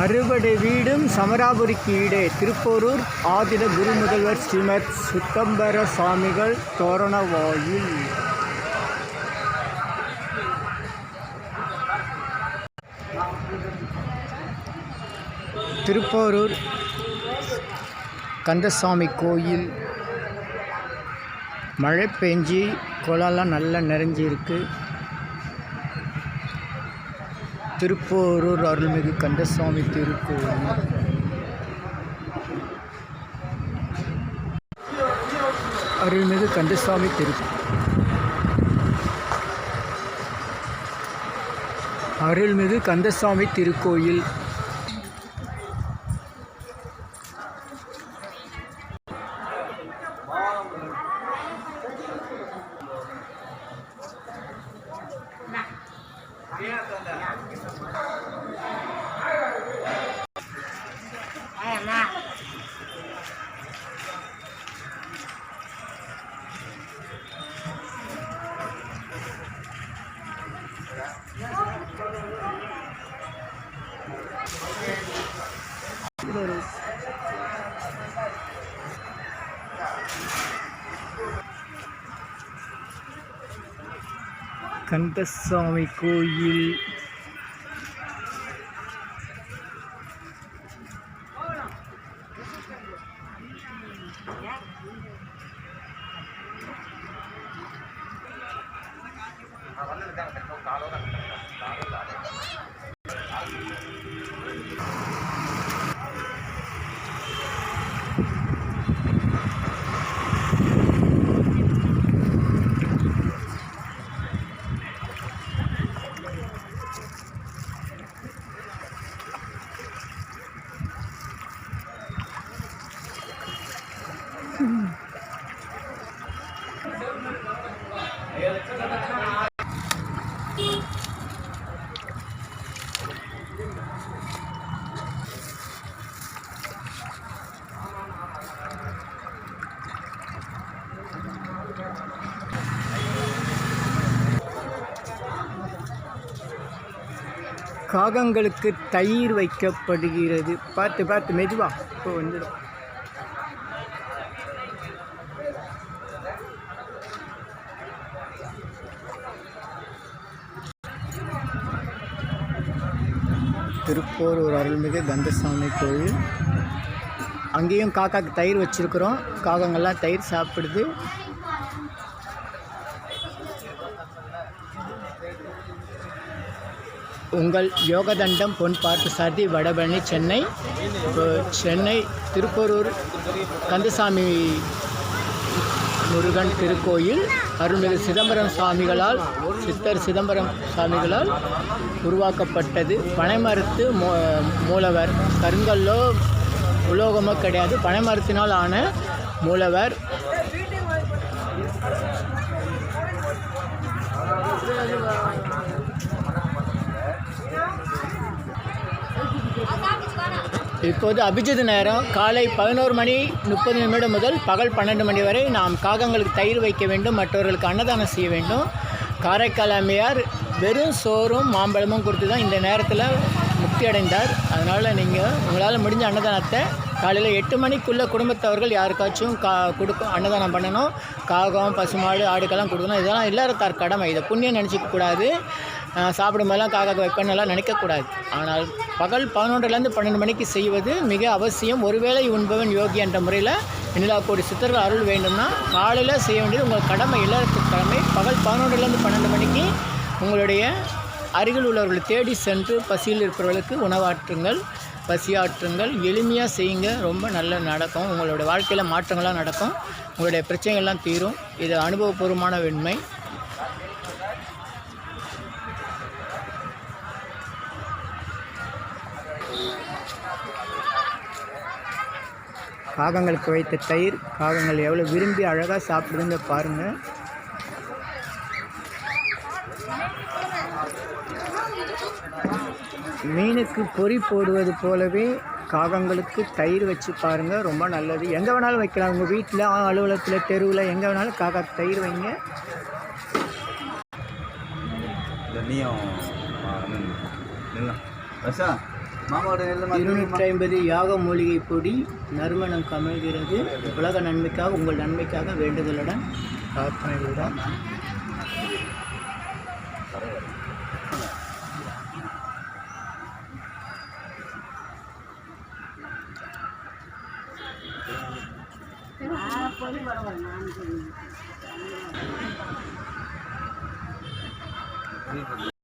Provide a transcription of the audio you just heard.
அறுபடை வீடும் சமராபுரிக்கு ஈடே. திருப்போரூர் ஆதின குருமுதல்வர் ஸ்ரீமத் சுத்தம்பர சுவாமிகள் தோரணவாயில். திருப்போரூர் கந்தசாமி கோயில். மழை பெஞ்சி குளம்லாம் நல்லா நிறைஞ்சிருக்கு. திருப்போரூர் அருள்மிகு கந்தசாமி திருக்கோவில் அருள்மிகு கந்தசாமி திரு அருள்மிகு கந்தசாமி திருக்கோயில். கந்தசாமி கோயில். Yeah. காகங்களுக்கு தயிர் வைக்கப்படுகிறது. பார்த்து பார்த்து மெதுவா இப்போ வந்துடும். திருப்போரூர் அருள்மிகு கந்தசாமி கோயில். அங்கேயும் காக்காக்கு தயிர் வச்சுருக்குறோம். காகங்கள்லாம் தயிர் சாப்பிடுது. உங்கள் யோகதண்டம் பொன் பார்த்து சாதி வடபழனி சென்னை. இப்போ சென்னை திருப்பரூர் கந்தசாமி முருகன் திருக்கோயில் அருள்மிகு சிதம்பரம் சுவாமிகளால் சித்தர் சிதம்பரம் சுவாமிகளால் உருவாக்கப்பட்டது. பனைமரத்து மூ மூலவர். கருங்கல்லோ உலோகமோ கிடையாது. பனைமரத்தினால் ஆன மூலவர். இப்போது அபிஜித் நேரம். காலை பதினோரு மணி முப்பது நிமிடம் முதல் பகல் பன்னெண்டு மணி வரை நாம் காகங்களுக்கு தயிர் வைக்க வேண்டும். மற்றவர்களுக்கு அன்னதானம் செய்ய வேண்டும். காரைக்கால் அம்மையார் வெறும் சோறும் மாம்பழமும் கொடுத்து தான் இந்த நேரத்தில் முக்தி அடைந்தார். அதனால் நீங்கள் உங்களால் முடிஞ்ச அன்னதானத்தை காலையில் எட்டு மணிக்குள்ளே குடும்பத்தவர்கள் யாருக்காச்சும் கா கொடுக்கும் அன்னதானம் பண்ணணும். காகம் பசுமாடு ஆடுக்கெல்லாம் கொடுக்கணும். இதெல்லாம் எல்லாத்தார் கடமை. இதை புண்ணியம் நினச்சிக்க கூடாது. சாப்பிடும்போதெல்லாம் காக்காக்கு வைப்பேன்னெல்லாம் நினைக்கக்கூடாது. ஆனால் பகல் பதினொன்றுலேருந்து பன்னெண்டு மணிக்கு செய்வது மிக அவசியம். ஒருவேளை உண்பவன் யோகி என்ற முறையில் நிலா கோடி சித்தர்கள் அருள் வேண்டும்னா காலையில் செய்ய வேண்டியது உங்கள் கடமை எல்லாத்துக்கும் கடமை. பகல் பதினொன்றுலேருந்து பன்னெண்டு மணிக்கு உங்களுடைய அருகில் உள்ளவர்களை தேடி சென்று பசியில் இருப்பவர்களுக்கு உணவாற்றுங்கள் பசியாற்றுங்கள். எளிமையாக செய்யுங்க. ரொம்ப நல்ல நடக்கும். உங்களுடைய வாழ்க்கையில் மாற்றங்கள்லாம் நடக்கும். உங்களுடைய பிரச்சனைகள்லாம் தீரும். இது அனுபவபூர்வமான வெண்மை. காகங்களுக்கு வைத்த தயிர் காகங்கள் எவ்வளோ விரும்பி அழகாக சாப்பிடுதுங்க பாருங்கள் மீனுக்கு பொறி போடுவது போலவே காகங்களுக்கு தயிர் வச்சு பாருங்கள் ரொம்ப நல்லது. எங்கே வேணாலும் வைக்கலாம். உங்கள் வீட்டில் அலுவலகத்தில் தெருவில் எங்கே வேணாலும் காக்கா தயிர் வைங்க. நீயும் இருநூற்றி ஐம்பது யாக மூலிகை பொடி நறுமணம் கமழ்கிறது. உலக நன்மைக்காக உங்கள் நன்மைக்காக வேண்டுதலுடன் பிரார்த்தனைகளுடன்